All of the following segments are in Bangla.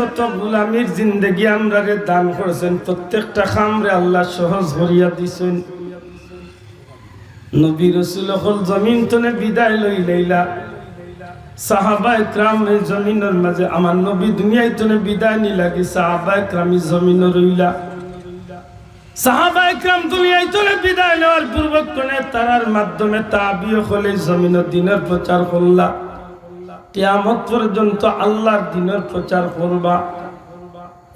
যত গুলামির জিন্দগি আমরা দান করেছেন, প্রত্যেকটা খামরে আল্লাহ সহজ হরিয়া দিছেন। নবী রসুল হল জমিন তনে বিদায় লই লইলা। বিদায় তারার মাধ্যমে তাবিও হলে জমিনের দিনের প্রচার করলা। কিয়ামত পর্যন্ত আল্লাহর দিনের প্রচার করবা।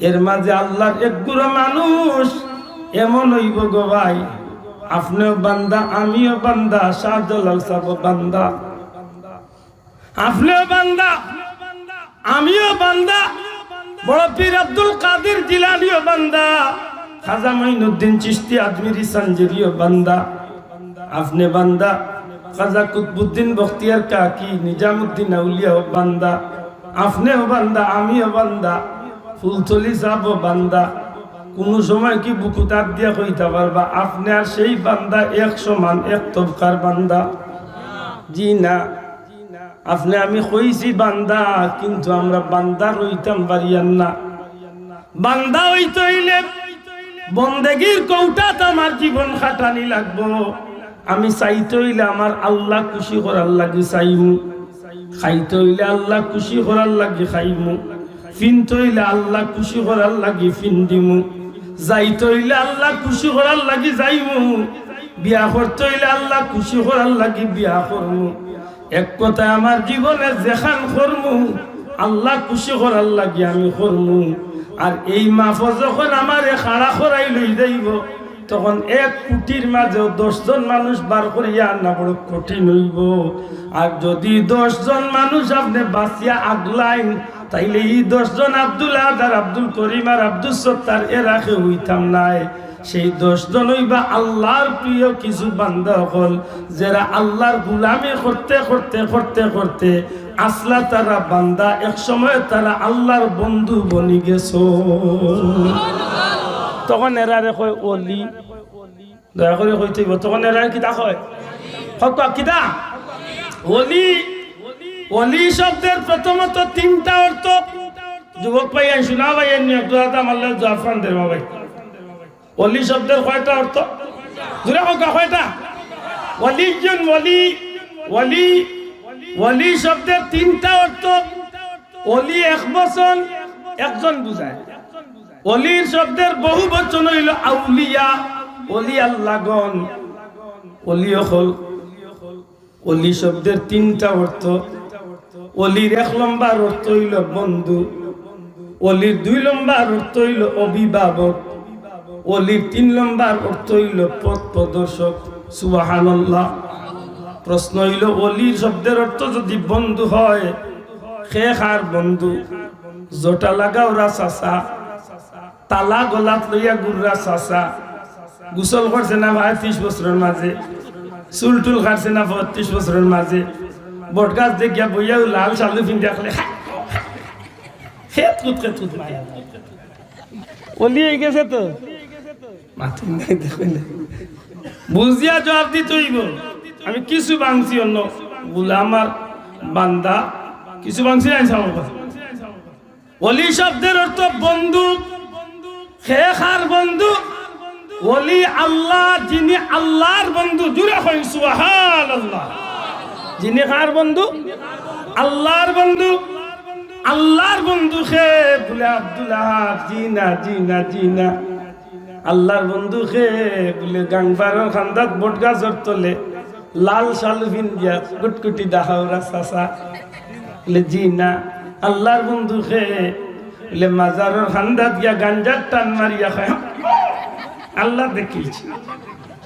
এর মাঝে আল্লাহর এক গুড়ো মানুষ। এমন হইব গো ভাই, আপনিও বান্দা, আমিও বান্দা, শাহজালাল সাহেব বান্দা। আপনিও বান্দা, আমিও বান্দা। বড় পীর আব্দুল কাদের জিলানিও বান্দা। খাজা মঈনুদ্দিন চিশতি আজমিরি সঞ্জেরিও বান্দা। আপনি বান্দা খাজা কুতবুদ্দিন বখতিয়ার কাকি, নিজামুদ্দিন আউলিয়াও বান্দা। আপনিও বান্দা আমিও বান্দা। ফুলতলি যাব বান্দা। কোন সময় কি বুকু তার দিয়া কইতে পারবা? আপনি আর সেই বান্দা এক সমান, এক তবকার বান্দা। জি না। আপনি আমি কইছি বান্দা, কিন্তু আমরা বান্দা রইতাম পারিয়ান না। বান্দা হইতে হইলে বন্দেগীর কৌটাত আমার জীবন খাটানি লাগবো। আমি চাইতে হইলে আমার আল্লাহ খুশি করার লাগি চাইমু। খাইতে হইলে আল্লাহ খুশি করার লাগি খাইমু। ফিনতে হইলে আল্লাহ খুশি করার লাগি ফিন দিমু। যাইতে হইলে আল্লাহ খুশি করার লাগি যাইমু। বিয়া করতে হইলে আল্লাহ খুশি করার লাগি বিয়া করমু। এক কথায় আমার জীবনে যেখান করমু, আল্লাহ খুশি করার লাগি আমি করমু। আর এই মাফ যখন আমার খাড়া করাই লই যাইব। তখন এক কুটির মাঝেও দশজন মানুষ বার করিয়া না বড় কঠিন হইব। আর যদি দশজন মানুষ আপনি বাঁচিয়া আগলাইন তাইলে এই দশজন আব্দুল আদার আব্দুল করিম আর আব্দুল সত্তার এরাকে হইতাম নাই। সেই দশজন হইবা আল্লাহর প্রিয় কিছু বান্দা হল, যারা আল্লাহর গুলামি করতে করতে করতে করতে আসলা তারা বান্দা এক সময় তারা আল্লাহর বন্ধু বনি গেছো। তখন এরারে কয়, অলি। দয়া করে কই থইব তখন এরারে কিতা কয় হক কিতা অলি। অলি শব্দের প্রথমত তিনটা অর্থ। যুবক ভাই শোনা ভাই একটু আমার জাফরান দেব ভাই। অলি শব্দের কয়টা অর্থ? জুড়ে হোক কয়টা? ওয়ালি জন ওয়ালি ওয়ালি ওয়ালি শব্দের তিনটা অর্থ। অলি এক বচন, একজন বুঝায়। অলির শব্দের বহু বচন হইল আউলিয়া অলি আল্লাগন অলি হল অলি শব্দের তিনটা অর্থ। অলির এক লম্বার অর্থ হইল বন্ধু, অলির দুই লম্বার অর্থ হইল অভিভাবক, অলির তিন লম্বার অর্থ হইল পথ প্রদর্শক। সুবাহান্লাহ প্রশ্ন হইল, অলির শব্দের অর্থ যদি বন্ধু হয় খে খার বন্ধু, জোটা লাগাওরা চাষা তালা গলাত লইয়া গুররা চাষা গুসল করছে না ভাই ত্রিশ বছরের মাঝে চুল টুল কাটছে না বত্রিশ বছরের মাঝে বটগাছ দেখিয়া বইয়াও লাল চালু পিন্ধে রাখলে খেত কুত খেত কুত অলি হয়ে গেছে তো? মাথা নাই দেখলে বুঝিয়া জবাব দিতে হইব আমি কিছু বাংছি অন্য বলে আমার বান্দা কিছু বাংছি নাই কথা। অলি শব্দের অর্থ বন্ধু খে খার বন্ধু, ওলি আল্লাহ, যিনি আল্লাহর বন্ধু, জুড়ে হই সুবহান আল্লাহ যিনি কার বন্ধু, আল্লাহর বন্ধু আল্লাহর বন্ধু খে বলে আব্দুল্লাহ জিনা জিনা জিনা। আল্লাহর বন্ধু খে বলে গাংবার খান্দাত বট গাছর তলে। লাল শালু ভিন দিয়া কুটকুটি দাহাওরা চাচা। বলে, জিনা, আল্লাহর বন্ধু খে বলে মাজারের খান্দাত গিয়া গাঞ্জার টান মারিয়া খায় আল্লাহ দেখিয়েছি।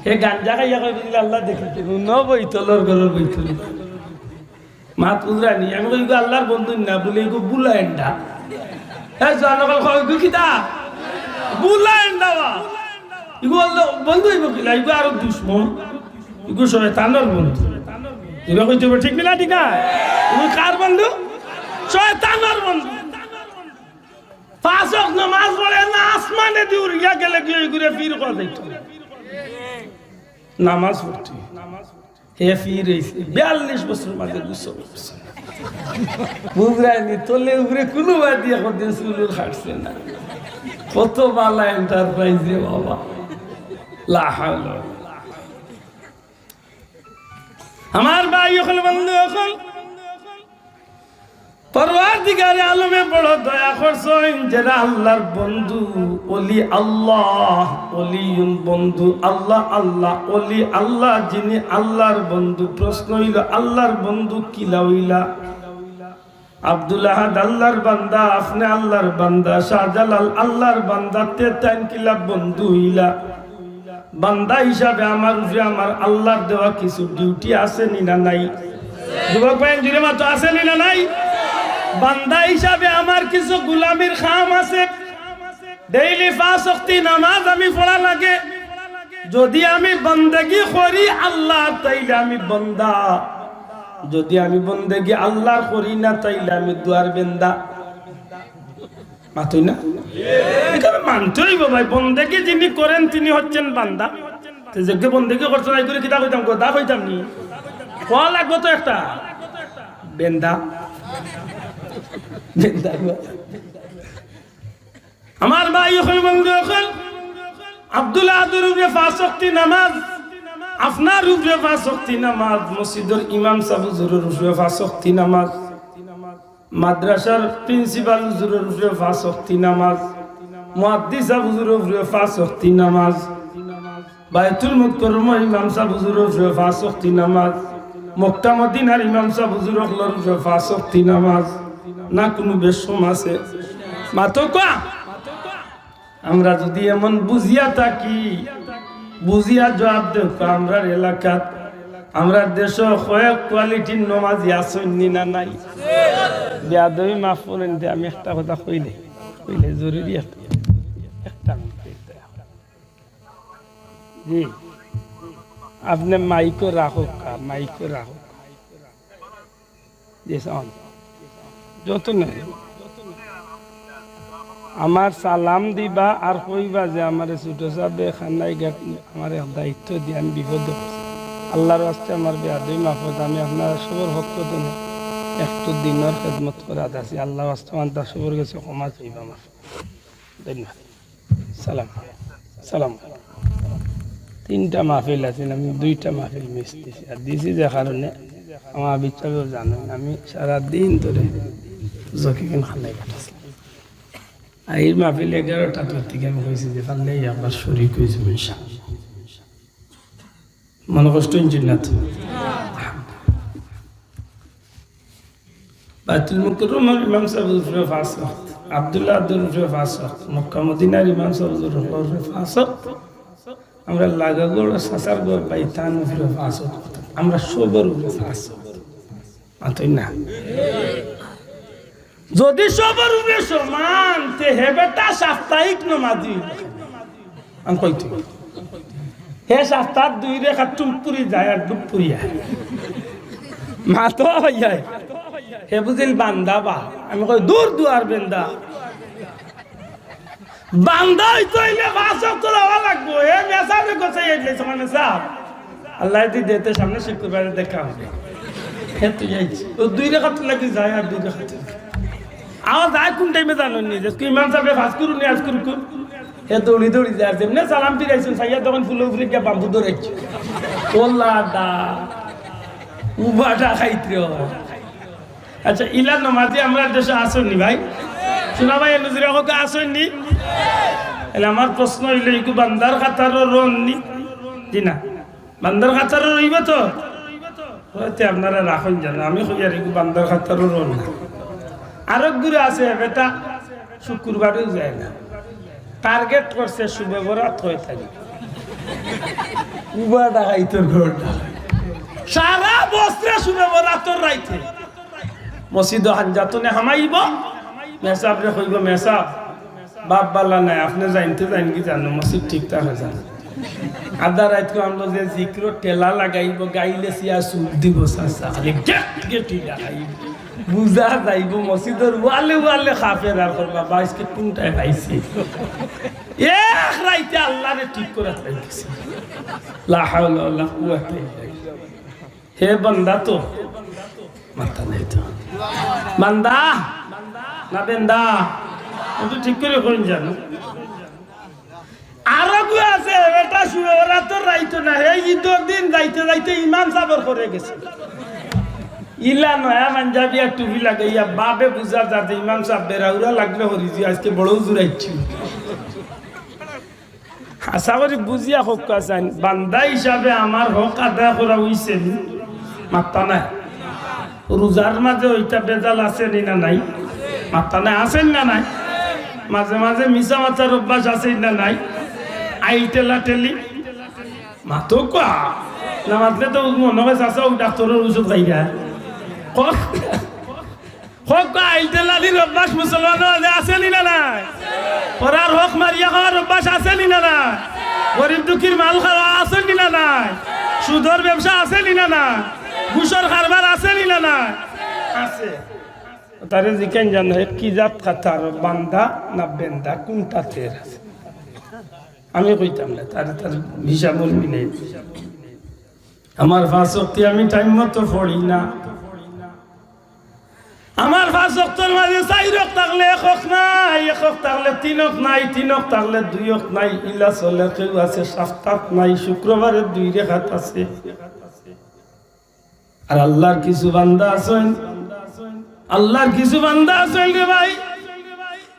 হে গাঞ্জা খাইয়া কই বুঝলে, আল্লাহ দেখিয়েছি। ন বইতলর ঘরের বইতল মাত উজরানি আমি কই আল্লাহর বন্ধু না, বলে গো বুলা এন্ডা হ্যাঁ জনগণ কই গো কিতা বুলা এন্ডা বা। ইগো আল্লাহ, বন্ধু হইব কিলা ইগো আরও দুশ্মন। ইগো শয়তানের বন্ধু। ইগো কইতে ঠিক না ঠিক না? কার বন্ধু? শয়তানের বন্ধু। পাঁচক নামাজ পড়ে না, আসমানে দিয়ে গেলে গিয়ে ঘুরে ফির করে দিত নামাজ পড়তে। হে ফির হয়েছে বিয়াল্লিশ বছর মাঝে গুসল বুঝরায়নি তোলে উপরে কোনো দিয়ে খাটছে না। কত বালা এন্টারপ্রাইজ বাবা। লা হাওলা। ওয়ালা আমার ভাই এখন বন্ধু এখন আলমে দয়া আল্লাহর বন্ধু অলি আল্লাহ বন্ধু, আল্লাহ আল্লাহ আল্লাহ বন্ধু হইল বন্ধু কিলা হইলা? আব্দুল আহাদ আল্লাহর বান্দা, আপনি আল্লাহর বান্দা, শাহজালাল, আল্লাহর বান্দা তেতান কিলা বন্ধু হইলা? বান্দা হিসাবে আমার উপরে আমার আল্লাহর দেওয়া কিছু ডিউটি আছে নি না নাই? যুবক ভাই জুড়ে মাত্র আছে নি না নাই? বান্দা হিসাবে আমার কিছু গুলামির খাম আছে। ডেইলি পাঁচ শক্তি নামাজ আমি পড়া লাগে। যদি আমি বন্দেগি করি আল্লাহ, তাইলে আমি বন্দা। যদি আমি বন্দেগি আল্লাহ করি না, তাইলে আমি দুয়ার বেন্দা। মাতুই না? মানতে হইব ভাই, বন্দেগি যিনি করেন, তিনি হচ্ছেন বান্দা। যোগ্য বন্দেগি করছেন এই করে কিতা কইতাম দা কইতাম নি? কোয়া লাগবো তো একটা? বেন্দা। আমার ভাই আব্দুল্লাহ উপরে শক্তি নামাজ, আপনার উপরে পাঁচ শক্তি নামাজ, মসজিদের ইমাম সাবুজুরের উপরে পাঁচ শক্তি নামাজ, মাদ্রাসার প্রিন্সিপাল হুজুরের উপরে পাঁচ শক্তি নামাজ, মুহাদ্দিস হুজুরের উপরে শক্তি নামাজ, বাইতুল মুকররম ইমাম সাহেব হুজুরের উপরে শক্তি নামাজ, মক্কা মদিনার ইমাম সাহেব হুজুরের উপরে পাঁচ শক্তি নামাজ। না কোনো বেশম আছে? মাতো কোয়া আমরা যদি এমন বুঝিয়া থাকি, বুঝিয়া জবাব দেব আমরা এলাকাত আমরা দেশ কয়েক কোয়ালিটির নমাজি আসন্নি না নাই? বেয়াদবি মাফ করেন আমি একটা কথা কইলে কইলে জরুরি জি। আপনি মাইকো রাখুক কা মাইকো রাখুক জি যত নাই। আমার সালাম দিবা আর কইবা যে আমার ছোট সাবে খানাই আমার দায়িত্ব দিয়ে আমি বিপদ আল্লাহর আসতে আমার বেয়া দুই মাফত আমি আপনার সবর পক্ষ দিনে একটু দিনের খেদমত করে আছি। আল্লাহ আসতে আমার সবর গেছে, ক্ষমা চাইবা আমার। ধন্যবাদ। সালাম। সালাম। তিনটা মাহফিল আছে, আমি দুইটা মাহফিল মিস দিছি। আর দিছি যে কারণে আমার বিচারেও জানেন আমি সারা দিন ধরে জকিকিন খানাই কাটাছি আর এই মাহফিল এগারোটা তোর থেকে আমি কইছি যে, পারলে আবার শরীর কইছি মনে কষ্ট ইঞ্জিন না তো? বাইতুল মুকররমের ইমাম সাহেব পাঁচ ওয়াক্ত আব্দুল্লাহ আব্দুল পাঁচ ওয়াক্ত মক্কা মদিনার ইমাম সাহেব পাঁচ ওয়াক্ত আমরা লাগাগড় সাসার গড় বাইতান পাঁচ ওয়াক্ত আমরা সবর পাঁচ ওয়াক্ত মাতই না? যদি সবার উপরে সমান, তে হেবেটা সাপ্তাহিক নমাজি। কইতে হে সপ্তাহ দুই রেখা টুমপুরি যায় আর ডুবপুরি আয়। মা তো হে বুঝিল বান্দা বা। আমি কই, দূর দুয়ার বেন্দা। হে এলে সমানে দেখা হবে। দুই রেখা তো লাগি যায় আর দুই রেখা আমার যায় কোন টাইমে জানো নি? যে ইমাম সাহেব ফাঁস করুন আজ করুন হে দৌড়ি দৌড়ি যায়, যেমনি সালাম ফিরাইছেন সাইয়া তখন ফুলে ফুলে গিয়ে বাম্বু ধরেছে। ওল্লা দা, উবাটা খাইতে আচ্ছা ইলা নমাজি আমরা দেশে আসেননি ভাই? শোনা ভাই নজির কাউকে আসেননি এলে আমার প্রশ্ন হইলে, একটু বান্দার খাতারও রন নি? জি না। বান্দার খাতারও রইব তো? আপনারা রাখুন জানো আমি একটু বান্দার খাতারও রন না। আরও দূরে আছে বেটা শুক্রবারেও যায় না টার্গেট করছে শুভে বরাত হয়ে থাকি উবা ডাকাই তোর ঘর সারা বস্ত্রে শুভে বরাত তোর রাইতে মসজিদ হানজাতনে হামাইব মেসাব রে কইব মেসাব বাপ নাই আপনি জানতে জান কি জানো মসজিদ ঠিকঠাক হয়ে যান আধা রাত আমরা যে জিক্র টেলা লাগাইব গাইলে সিয়া সুর দিব সাসা খালি গেট গেটি লাগাইব বুঝা যাইব, মসজিদের ওয়ালে ওয়ালে খাফে আর করবা, বাইশকে কোনটায় পাইছি? এক রাইতে আল্লাহরে ঠিক করে পাইছি হে বান্দা তো, মাথা নেই তো। বান্দা, না বেন্দা একটু ঠিক করে করেন জানো? আরও গু আছে, এটা শুয়ে, ওরা তো রাইতো না। এই ঈদের দিন যাইতে যাইতে ইমাম সাবর করে গেছে। ইলা নয়া পাঞ্জাবি আর টুপি লাগে, ইয়া বাবে বুঝা যাতে ইমাম সাহেব বেরাউরা লাগলে হরিজি, আজকে বড় জুরাইছি আশা করি বুঝিয়া হোক কাছেন বান্দা হিসাবে আমার হক আদায় করা হইছে মাত্তা নাই। রোজার মাঝে ওইটা বেজাল আছে নি না নাই? মাত্তা নাই আছেন না নাই? মাঝে মাঝে মিশা মাথার অভ্যাস আছে না নাই? আই টেলা টেলি। মাতো কোয়া? না মাতলে তো মনে হয় চাষা ডাক্তারের ওষুধ খাইরা হোক আই টেলালির অভ্যাস মুসলমান আছে নি নাই পরার হক মারিয়া খাওয়ার অভ্যাস আছে নি নাই গরিব দুঃখীর মাল খাওয়া আছে নি নাই সুদর ব্যবসা আছে নি নাই ঘুষর কারবার আছে নি নাই আছে তারে জিকেন জানো কি জাত কাতার বান্দা না বেন্দা কোনটা তের আছে আমি কইতাম না তারে তার হিসাব মিলে আমার ফাঁসক্তি আমি টাইম মতো পড়ি না। আমার ফাঁসক্তর মাঝে চাইরক থাকলে একক নাই একক থাকলে তিনক নাই তিনক থাকলে দুই দুইক নাই, ইলা চলে কেউ আছে সাপ্তাহ নাই, শুক্রবারে দুই রেখাত আছে। আর আল্লাহর কিছু বান্দা আছেন? আল্লাহর কিছু বান্দা আছেন রে ভাই?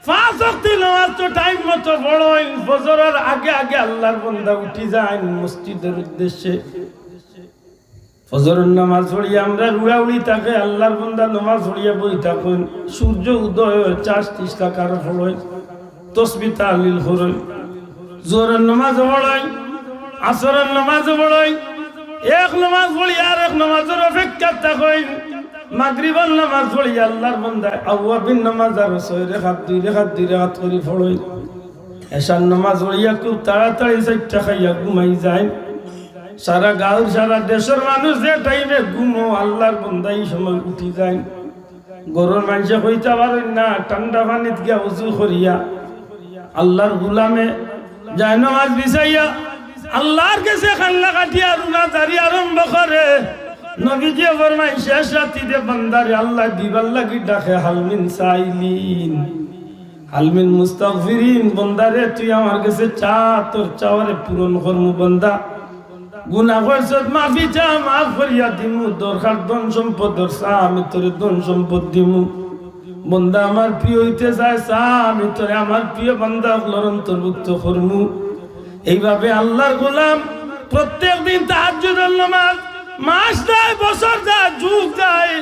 পাঁচ অক্তি নামাজ তো টাইম মতো বড় বছরের আগে আগে আল্লাহর বান্দা উঠি যায় মসজিদের উদ্দেশ্যে। ফজরের নামাজ পড়িয়া আমরা উড়াউড়ি থাকে, আল্লাহর বন্দা নামাজ পড়িয়া বই থাকুন, সূর্য উদয় চাষ ত্রিশ টাকার ফলয় তসবি তালিল হরই জোরের নামাজ পড়াই, আসরের নামাজ পড়াই, এক নামাজ পড়ি আর এক নামাজের অপেক্ষা থাকুন। মাগরিবার নামাজ পড়ি, আল্লাহর বন্দা আউয়াবিন নামাজ আর ছয় রেখাত, দুই রেখাত দুই রেখাত করি ফলই এসার নামাজ পড়িয়া খুব তাড়াতাড়ি চারটা খাইয়া ঘুমাই যায় সারা গাঁও সারা দেশের মানুষ যে টাইমে ঘুমো, আল্লাহর বন্ধা এই সময় উঠি যায়। গরুর মানুষে হইতে পারেন না, ঠান্ডা পানিত গিয়া উজু করিয়া। আল্লাহর গুলামে যায় নামাজ বিচাইয়া আল্লাহর কাছে খাল্লা কাটিয়া, রুনা জারি আরম্ভ করে। নবীজি ফরমাই শেষ রাতিতে বান্দারে আল্লাহ দিবার লাগি ডাকে হালমিন সাইলিন। হালমিন মুস্তাগফিরিন বন্দারে, তুই আমার কাছে চা, তোর চাওয়ারে পূরণ করমু, বন্দা। গুনা করছত মাফি চা মাফ করিয়া দিমু। দরকার ধন সম্পদ চা, আমি তোর ধন সম্পদ দিমু। বন্দা আমার প্রিয় হইতে চায়, চা, আমি তোরে আমার প্রিয় বন্দা গুলোর অন্তর্ভুক্ত করমু। এইভাবে আল্লাহর গোলাম প্রত্যেক দিন তাহাজ্জুদের নামাজ, মাস যায়, বছর যায়, যুগ যায়।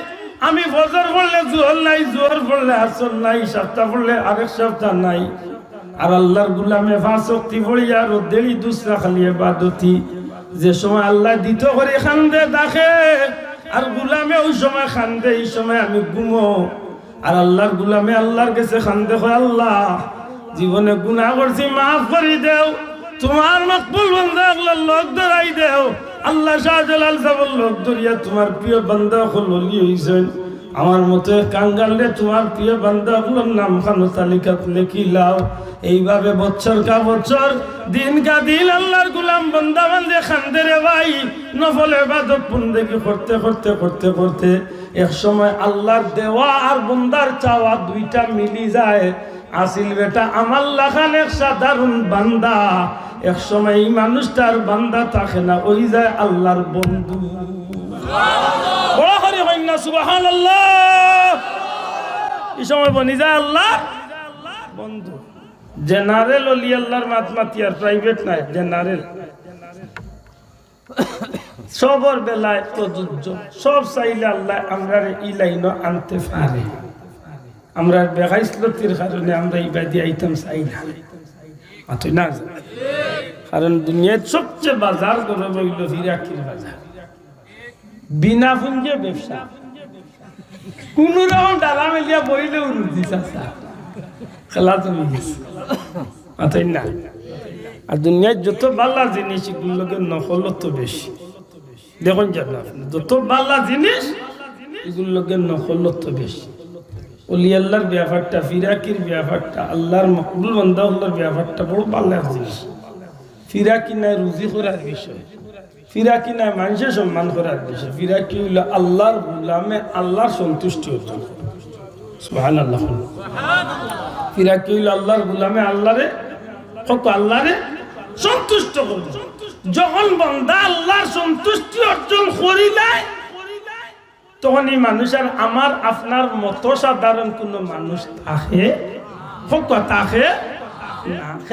আমি বছর পড়লে জোহর নাই, জোহর পড়লে আসর নাই সপ্তাহ পড়লে আরেক সপ্তাহ নাই। আর আল্লাহর গুলামে ফাঁস শক্তি পড়িয়া আর দেরি দুসরা খালি বাদতি যে সময় আল্লাহ দিত করে খান্দে দেখে, আর গুলামে ওই সময় খান্দে, এই সময় আমি ঘুমো। আর আল্লাহর গুলামে আল্লাহর কাছে খান্দে হয় আল্লাহ, জীবনে গুণা করছি, মাফ করে দেও। তোমার মকবুল বন্ধা লোক ধরাই দেও। আল্লাহ শাহজালাল সাবল লোক ধরিয়া তোমার প্রিয় বন্ধা হলি হইছেন। আমার মতো কাঙ্গাল তোমার প্রিয় বান্দা গুলোর নাম খানো তালিকাত লেখি লাও? এইভাবে বছর কা বছর দিন কা দিন আল্লাহর গুলাম বন্দা বান্দে খান্দে রে ভাই। নফল এবাদত বন্দেগি করতে করতে করতে করতে এক সময় আল্লাহর দেওয়া আর বন্দার চাওয়া দুইটা মিলি যায়। আসিল বেটা আমার লাখান এক সাধারণ বান্দা। এক সময় এই মানুষটার বান্দা থাকে না, ওই যায় আল্লাহর বন্ধু। সুবাহান আল্লাহ এই সময় বনি যায় আল্লাহ, বন্ধু জেনারেল অলি আল্লাহর মাতমাতি আর প্রাইভেট নাই জেনারেল সবর বেলায় প্রযোজ্য, সব চাইলে আল্লাহ আমরা ই লাইন আনতে পারে। আমরা বেগাইসলতির কারণে আমরা এই বাদি আইতাম চাই না। মাথুই না? কারণ দুনিয়ার সবচেয়ে বাজার করে রইল হিরাকির বাজার। বিনা পুঞ্জে ব্যবসা। কোন রকম ডালা মেলিয়া বইলে উরুদি চাষা খেলা তুমি না। আর দুনিয়ার যত বাল্লা জিনিস, এগুলোকে নকল তো বেশি। দেখুন জানো আপনি, যত বাল্লা জিনিস, এগুলোকে নকল তো বেশি। অলি আল্লাহর ব্যাপারটা, ফিরাকির ব্যাপারটা, আল্লাহর মকবুল বন্ধা আল্লাহর ব্যাপারটা বড় পাল্লার জিনিস। ফিরাকি নাই রুজি করার বিষয়। ফিরাকি নাই মানুষের সম্মান করার বিষয়। ফিরাকি হইল আল্লাহর গুলামে আল্লাহর সন্তুষ্টি অর্জন সুহান আল্লাহ ফিরাকি হইল আল্লাহর গুলামে আল্লাহরে, কত আল্লাহরে সন্তুষ্ট করবে যখন বন্দা আল্লাহর সন্তুষ্টি অর্জন করিলায় তখন এই মানুষের আমার, আপনার মতো সাধারণ কোন মানুষ থাকে হোক থাকে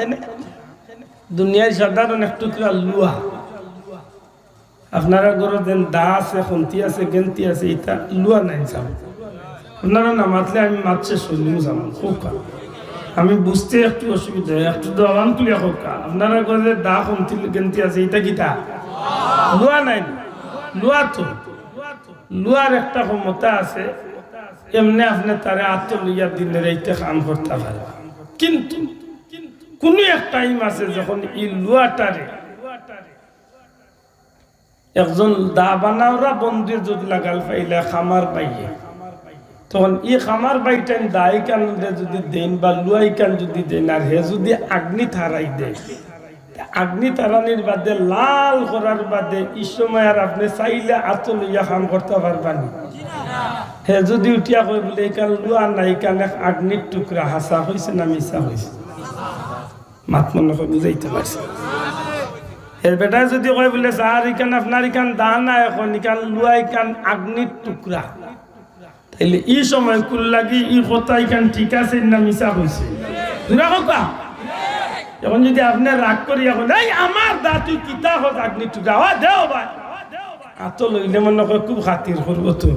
না। দুনিয়ার সাধারণ একটু লুয়া। আপনারা ঘরে যেন দা আছে, খন্তি আছে, গেন্তি আছে, এটা লুয়া নাই যাও আপনারা না মাতলে আমি মাতছে শুনিও যাব হোক আমি বুঝতে একটু অসুবিধা হয় একটু দোয়ান তুলিয়া হোক আপনারা ঘরে দা, খন্তি, গেন্তি আছে, এটা কিটা লুয়া নাই। লুয়া তো। লুয়ার একটা ক্ষমতা আছে। এমনি আপনি তারে আত্মলিয়া দিনের এইটা কাম করতে পারবা কিন্তু কোন এক টাইম আছে যখন এই লুয়াটারে একজন দা বানাওরা বন্ধুর যদি লাগাল পাইলে খামার পাইয়ে, তখন ই খামার বাইটান দায় কান যদি দেন বা লুয়াই কান যদি দেন? আর হে যদি আগ্নি থারাই দেয় আগ্নি তারানির বাদে লাল করার বাদে এই সময় আর আপনি চাইলে আতো লইয়া কাম করতে পারবানি হে যদি উঠিয়া কই বলে এখান লুয়া নাই কানে আগ্নির টুকরা, হাসা হয়েছে না মিশা হয়েছে মাত মনে করে বুঝাইতে পারছে এর বেটা যদি কয় বলে স্যার ইখান আপনার ইখান দানা এখন ইখান লুয়া ইখান আগ্নির টুকরা তাইলে এই সময় কুল লাগি ই কথা ইখান ঠিক আছে না মিশা হয়েছে দুরা কথা এখন যদি আপনি রাগ করি এখন এই আমার দা তুই কিতা হোক আগ্নি টুকরা হ দেও ভাই। আত লইলে মনে করে খুব খাতির করব তো।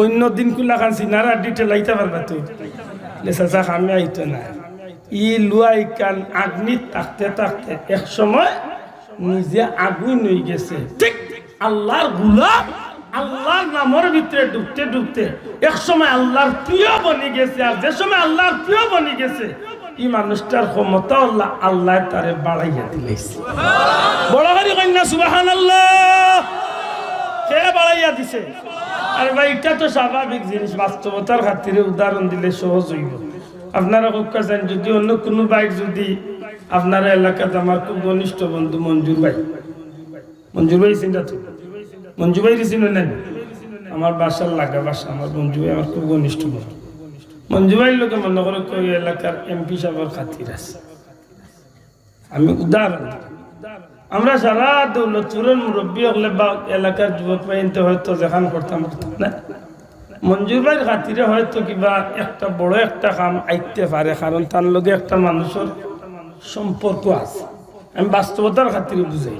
অন্য দিন কুলা খান সিনারা ডিটেল আইতে পারবা তুই লেসা খামে আইতো না ই লুয়াই কান আগ্নি থাকতে থাকতে এক সময় নিজে আগুন হয়ে গেছে। ঠিক আল্লাহর গুলাম আল্লাহর নামের ভিতরে ডুবতে ডুবতে এক সময় আল্লাহর প্রিয় বনি গেছে আর যে সময় আল্লাহর প্রিয় বনি গেছে এই মানুষটার ক্ষমতা আল্লাহ আল্লাহ তারে বাড়াইয়া দিলেছে। বড় হারি কন্যা সুবাহান আল্লাহ কে বাড়াইয়া দিছে? আর ভাই, এটা তো স্বাভাবিক জিনিস, বাস্তবতার খাতিরে উদাহরণ দিলে সহজ হইব। আপনারা কক্কা যান যদি অন্য কোনো বাইক যদি আপনারা এলাকাতে আমার খুব ঘনিষ্ঠ বন্ধু মঞ্জুর ভাই। মঞ্জুর ভাই চিন্তা তো? মঞ্জু ভাই রিসিন নেন আমার বাসার লাগা বাসা, আমার মঞ্জু ভাই আমার খুব ঘনিষ্ঠ বন্ধু। মঞ্জু ভাইয়ের লোকে মনে করে কই এলাকার এমপি সাহেবের খাতির আছে। আমি উদাহরণ আমরা সারা দৌলতপুরের মুরব্বী হলে বা এলাকার যুবক পাইনতে হয়তো যেখান করতাম করতাম না? মঞ্জুর ভাইয়ের খাতিরে হয়তো কিবা একটা বড় একটা কাম আইতে পারে, কারণ তার লগে একটা মানুষের সম্পর্ক আছে। আমি বাস্তবতার খাতিরে বুঝাই।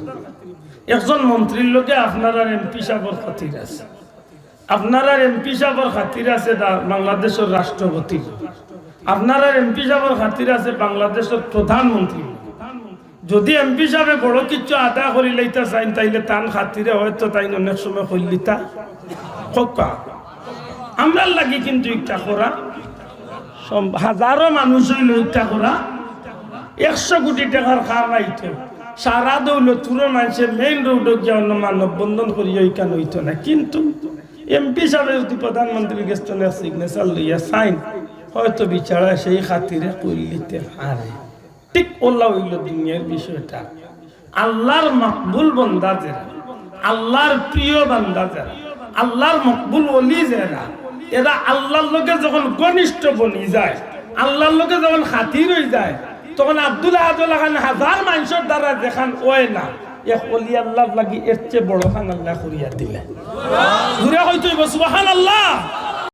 একজন মন্ত্রীর লোকে আপনার আর এমপি সাহেবের খাতির আছে। আপনার আর এমপি সাহেবের খাতির আছে বাংলাদেশের রাষ্ট্রপতি। আপনার আর এমপি সাহেবের খাতির আছে বাংলাদেশের প্রধানমন্ত্রী। যদি এমপি সাহেবে বড় কিছু আদা করি লইতা চাইন, তাইলে তান খাতিরে হয়তো তাই অনেক সময় কইলিতা। হকা আমরা লাগি কিন্তু ইচ্ছা করা। হাজারো মানুষ ইচ্ছা করা। একশো কোটি টাকার খাওয়াইতো সারা দৌলতপুর মানুষের মেইন রোডত যে অন্য মানব বন্ধন করি ওইখানে হইতো না। কিন্তু এমপি সাহেব যদি প্রধানমন্ত্রীর গেস্টনের সিগনেচার লইয়া সাইন হয়তো বিচারা সেই খাতিরে কইলিতে হারে। ঠিক ওল্লা হইল দুনিয়ার বিষয়টা। আল্লাহর মকবুল বন্দা যারা, আল্লাহর প্রিয় বান্দা যারা, আল্লাহর মকবুল অলি যারা এরা আল্লাহর লোকে যখন ঘনিষ্ঠ বনি যায়, আল্লাহর লোকে যখন হাতির হয়ে যায়, তখন আব্দুল আদুল্লাহ খান হাজার মানুষের দ্বারা দেখান ওয়ে না আল্লাহ লাগি এর চেয়ে বড় খান আল্লাহ করিয়া দিলে। ঘুরে হয়তো সুবাহান আল্লাহ